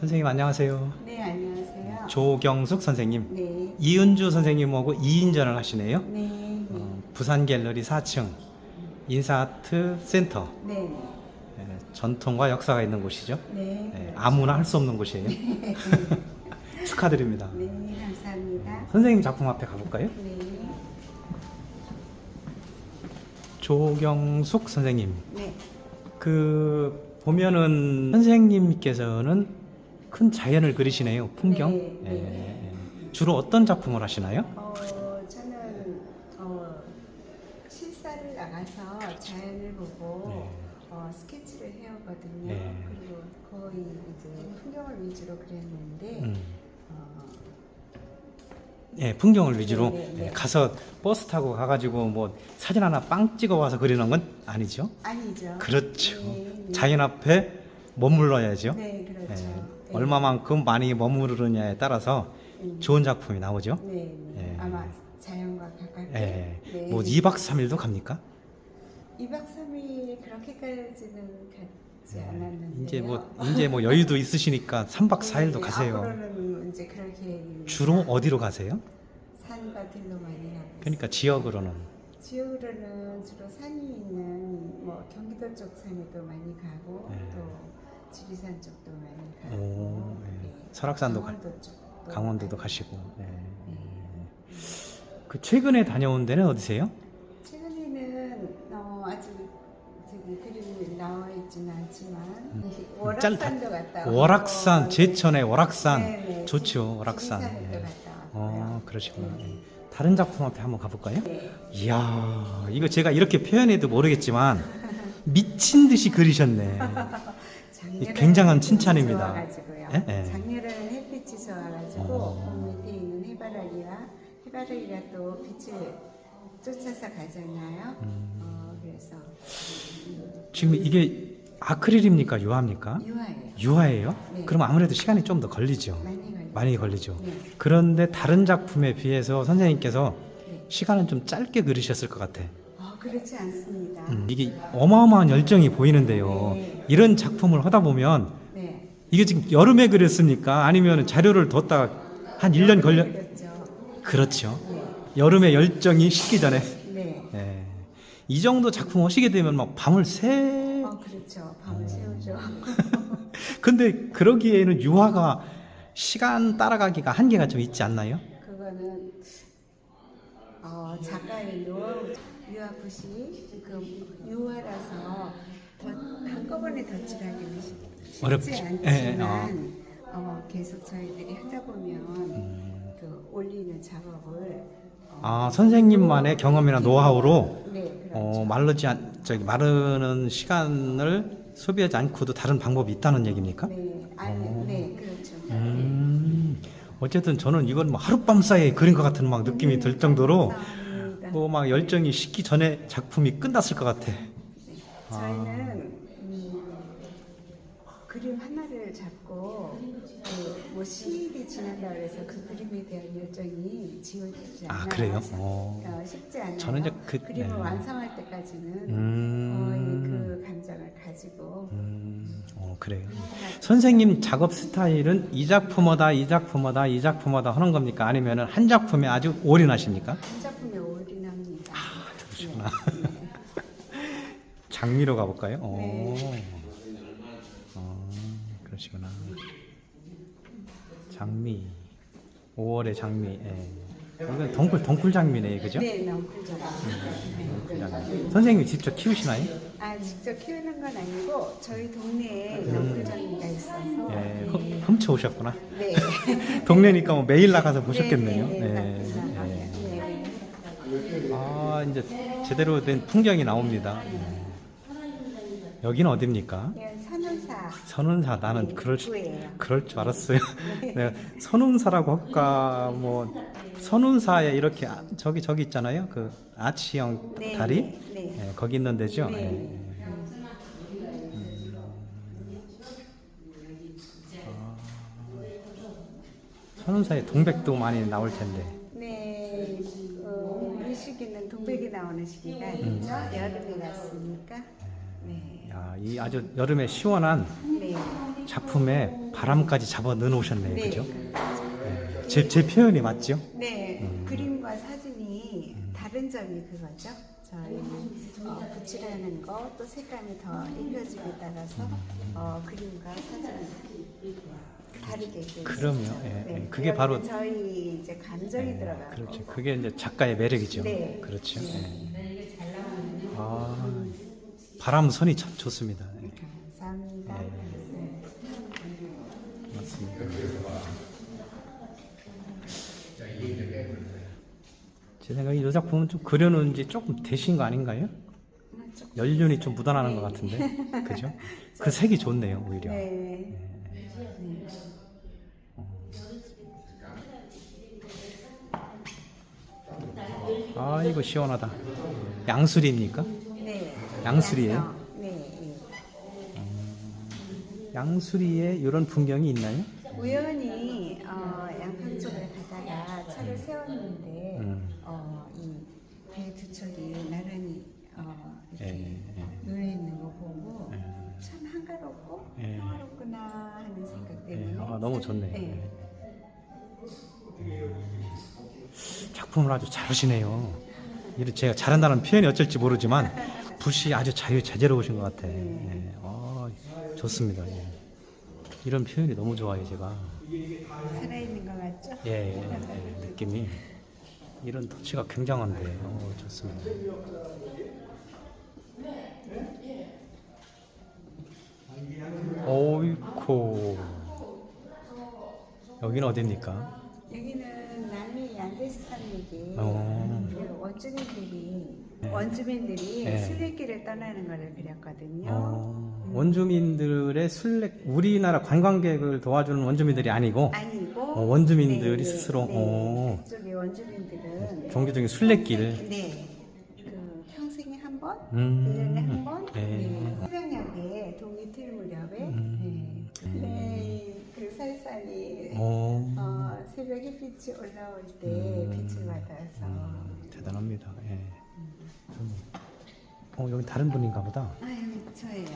선생님 안녕하세요. 네, 안녕하세요. 조경숙 선생님. 네. 이은주 선생님하고 2인전을 하시네요. 네. 네. 어, 부산 갤러리 4층 인사아트 센터. 네. 예, 전통과 역사가 있는 곳이죠. 네. 예, 아무나 할 수 없는 곳이에요. 축하드립니다. 네, 감사합니다. 선생님 작품 앞에 가볼까요? 네. 조경숙 선생님. 네. 그 보면은 선생님께서는 큰 자연을 그리시네요. 풍경. 네, 네. 예, 예. 주로 어떤 작품을 하시나요? 어, 저는 어, 실사를 나가서 자연을 보고 네. 어, 스케치를 해오거든요. 네. 그리고 거의 이제 풍경을 위주로 그렸는데 음. 어, 예, 풍경을 위주로 네, 네, 네. 예, 가서 버스 타고 가가지고 뭐 사진 하나 빵 찍어 와서 그리는 건 아니죠. 아니죠. 그렇죠. 네, 네. 자연 앞에 머물러야죠. 네, 그렇죠. 예, 네. 얼마만큼 많이 머무르느냐에 따라서 음. 좋은 작품이 나오죠. 네, 네. 예. 아마 자연과 가깝게. 예. 네. 뭐 2박 3일도 갑니까? 2박 3일 그렇게까지는 않았는데. 네. 이제 뭐 이제 뭐 여유도 있으시니까 3박 4일도 네, 가세요. 앞으로는 이제 그럴 계획입니다. 주로 어디로 가세요? 산과 들로 많이 가고. 그러니까. 지역으로는 지역으로는 주로 산이 있는 뭐 경기도 쪽 산에도 많이 가고 네. 또 지리산 쪽도 많이 가고. 오, 네. 네. 설악산도 가- 강원도 쪽도 강원도도 많이 가시고. 예. 네. 그 최근에 다녀온 데는 어디세요? 최근에는 어, 아직 저기 그림이 나와 있지는 않지만 음. 월악산도 갔다 왔고 월악산, 네. 제천의 월악산 네, 네. 좋죠. 지- 월악산. 예. 갔다 어, 왔고요. 그러시구나. 네. 예. 다른 작품 앞에 한번 가볼까요? 네. 이야, 이거 제가 이렇게 표현해도 모르겠지만 미친 듯이 그리셨네. 작년에는 굉장한 칭찬입니다. 좋아가지고요. 예? 예. 작년에는 햇빛이 좋아가지고 어. 그 밑에 있는 해바라기와 해바라기가 또 빛을 쫓아서 가잖아요. 음. 어, 그래서 지금 이게 아크릴입니까? 유화입니까? 유화예요. 유화예요? 네. 그럼 아무래도 시간이 좀 더 걸리죠. 많이 걸려. 많이 걸리죠. 네. 그런데 다른 작품에 비해서 선생님께서 네. 시간은 좀 짧게 그리셨을 것 같아. 어, 그렇지 않습니다. 음, 이게 어마어마한 열정이 보이는데요. 네. 이런 작품을 하다 보면 네. 이게 지금 여름에 그렸습니까? 아니면 자료를 뒀다가 한 1년 걸려 그렇죠. 그렇죠. 네. 여름에 열정이 식기 전에. 이 정도 작품 하시게 되면 막 밤을 새 어, 그렇죠. 밤을 새우죠. 근데 그러기에는 유화가 시간 따라가기가 한계가 좀 있지 않나요? 그거는 어, 작가의 유화, 유화붓이 그 유화라서 더, 한꺼번에 덧칠하기는 쉽- 쉽지 어렵지. 않지만 예, 어. 어, 계속 저희들이 하다 보면 그 올리는 작업을 어, 아 선생님만의 경험이나 노하우로 네, 그렇죠. 어, 마르지 않, 저기 마르는 시간을 소비하지 않고도 다른 방법이 있다는 얘기입니까? 네, 아, 어. 네, 그렇죠. 음, 어쨌든 저는 이건 뭐 하룻밤 사이에 그린 것 같은 막 느낌이 들 정도로 감사합니다. 뭐 막 열정이 식기 전에 작품이 끝났을 것 같아. 아. 저희는 음, 그림 하나를 잡고 그 뭐 시일이 지난다 그래서 그 그림에 대한 열정이 지워지지 아, 않아요. 그래요? 사- 어. 어, 쉽지 않아요. 저는 이제 그- 그림을 네. 완성할 때까지는 음. 거의 그 감정을 가지고 음, 어, 그래요. 선생님 작업 스타일은 이 작품마다 이 작품마다 이 작품마다 하는 겁니까? 아니면 한 작품에 아주 올인하십니까? 한 작품에 올인합니다. 그러시구나. 네. 장미로 가볼까요? 어. 네. 어, 그러시구나. 장미. 5월의 장미. 예. 이건 덩굴 덩굴 장미네, 그죠? 네. 덩굴 장미. 선생님이 직접 키우시나요? 아, 직접 키우는 건 아니고 저희 동네에 있어서 음. 예, 네. 흠- 훔쳐 오셨구나. 네. 동네니까 뭐 매일 나가서 보셨겠네요. 네, 네, 예, 네. 예. 네. 아, 이제 제대로 된 풍경이 나옵니다. 예. 여기는 어딥니까? 네, 선운사. 선운사 나는 네, 그럴 줄 입구예요. 그럴 줄 알았어요. 내가 선운사라고 할까 뭐 선운사에 이렇게 아- 저기 저기 있잖아요. 그 아치형 네, 다리 네, 네. 예, 거기 있는 데죠. 네. 예. 선운사에 동백도 많이 나올 텐데. 네, 어, 이 시기는 동백이 나오는 시기가 아니죠. 여름에 갔으니까. 네. 야, 이 아주 여름에 시원한 네. 작품에 바람까지 잡아 넣어 놓으셨네요. 네. 그죠? 제, 제 표현이 맞죠? 네, 음. 그림과 사진이 다른 점이 그거죠. 저희는 어, 붓이라는 거, 또 색감이 더 입혀짐에 따라서 어, 그림과 사진이 다르게 되죠. 그럼요. 예, 예. 그게 바로- 저희 이제 감정이 예, 들어가고 그렇죠. 그게 이제 작가의 매력이죠. 네. 그렇죠. 예. 아, 바람 선이 참 좋습니다. 예, 감사합니다. 네. 네. 맞습니다. 제 생각에 이 작품은 좀 그려놓은 지 조금 되신 거 아닌가요? 연륜이 좀 묻어나는 것 같은데, 그죠? 그 색이 좋네요, 오히려. 네. 아, 이거 시원하다. 양수리입니까? 네. 양수리예요? 양성. 네. 양수리에 이런 풍경이 있나요? 우연히 어, 양평 쪽을 가다가 차를 세웠는데 음. 어, 이배 두 척이 나란히 어, 예, 이렇게 예. 놓여 있는 거 보고 예. 참 한가롭고 예. 평화롭구나 하는 생각 예, 때문에 아, 너무 좋네. 네. 작품을 아주 잘 하시네요. 이런 제가 잘한다는 표현이 어쩔지 모르지만 붓이 아주 자유 자재로우신 것 같아. 예. 아, 좋습니다. 예. 이런 표현이 너무 좋아요, 제가. 살아있는 것 같죠? 예, 예, 예, 느낌이 이런 터치가 굉장한데, 어, 좋습니다. 어이코 여기는 어딥니까? 여기는 남이 양대수 산맥이 어. 그 원주민들이 네. 원주민들이 네. 순례길을 떠나는 것을 그렸거든요. 어, 원주민들의 순례 우리나라 관광객을 도와주는 원주민들이 아니고 아니고 어, 원주민들이 스스로, 네. 어. 그쪽에 원주민들은 종교적인 순례길 네. 그 평생에 한 번, 음. 1년에 한 번, 네. 네. 새벽녘에 동이 틀 무렵에 음. 네. 네. 그 설산이 어, 어, 새벽 햇빛이 올라올 때 음. 빛을 받아서 음, 대단합니다. 예. 좀, 어 여기 다른 분인가 보다. 아유 저예요.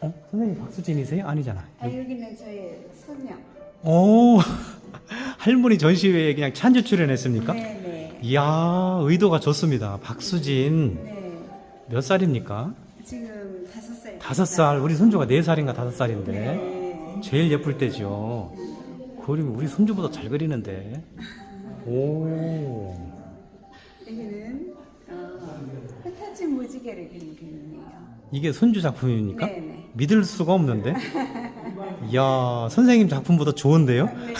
어 선생님 박수진이세요? 아니잖아. 아 여기는 저의 손녀. 오 할머니 전시회에 그냥 찬주 출연했습니까? 네네. 이야 의도가 좋습니다. 박수진 네. 몇 살입니까? 지금 다섯 살. 다섯 살. 우리 손주가 네 살인가 다섯 살인데 네. 제일 예쁠 때죠. 그림 우리 손주보다 잘 그리는데. 오. 여기는 어, 흩어진 무지개를 그린 그림이에요. 이게 손주 작품입니까? 네네. 믿을 수가 없는데. 이야 선생님 작품보다 좋은데요? 네,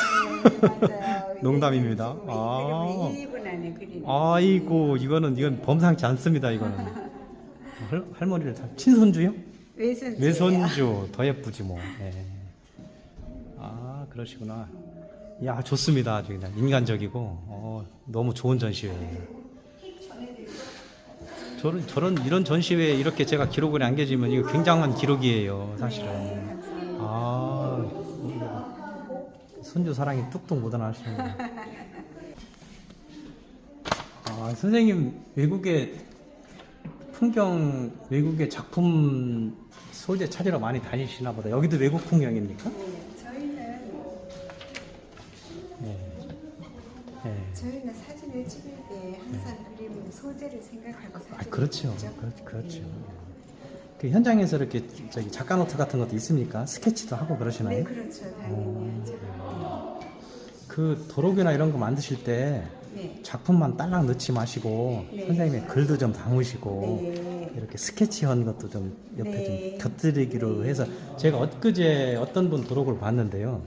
맞아요. 농담입니다. 이 아. 그림은 1분 안에 그린. 아이고 이거는 이건 범상치 않습니다 이거는 할, 할머니를 다 친손주요? 외손주. 외손주 더 예쁘지 뭐. 예. 아 그러시구나. 야 좋습니다 아주 그냥 인간적이고 어, 너무 좋은 전시회예요. 저런 저런 이런 전시회에 이렇게 제가 기록을 남겨지면 이거 굉장한 기록이에요 사실은. 아 손주 사랑이 뚝뚝 묻어나시는 거. 아 선생님 외국에 풍경 외국의 작품 소재 찾으러 많이 다니시나 보다. 여기도 외국 풍경입니까? 소재를 생각하고 아, 그렇죠. 그렇, 그렇죠. 네. 그 현장에서 이렇게 저기 작가 노트 같은 것도 있습니까? 스케치도 하고 그러시나요? 네, 그렇죠. 당연히 하죠. 그 도록이나 이런 거 만드실 때 네. 작품만 딸랑 넣지 마시고 네. 선생님의 글도 좀 담으시고 네. 이렇게 스케치한 것도 좀 옆에 네. 좀 곁들이기로 해서 제가 엊그제 어떤 분 도록을 봤는데요.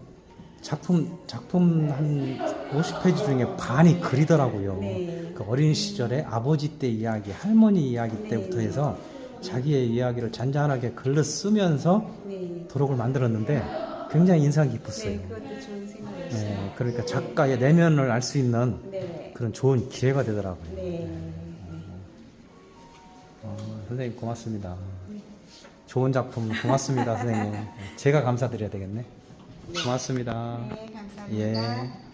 작품 작품 한 50페이지 중에 반이 글이더라고요. 네. 그 어린 시절에 아버지 때 이야기, 할머니 이야기 네. 때부터 해서 자기의 이야기를 잔잔하게 글로 쓰면서 네. 도록을 만들었는데 굉장히 인상 깊었어요. 네, 그것도 좋은 생각이시죠. 네, 그러니까 작가의 내면을 알 수 있는 네. 그런 좋은 기회가 되더라고요. 네. 어, 선생님 고맙습니다. 좋은 작품 고맙습니다, 선생님. 제가 감사드려야 되겠네. 고맙습니다. 네, 감사합니다. 예.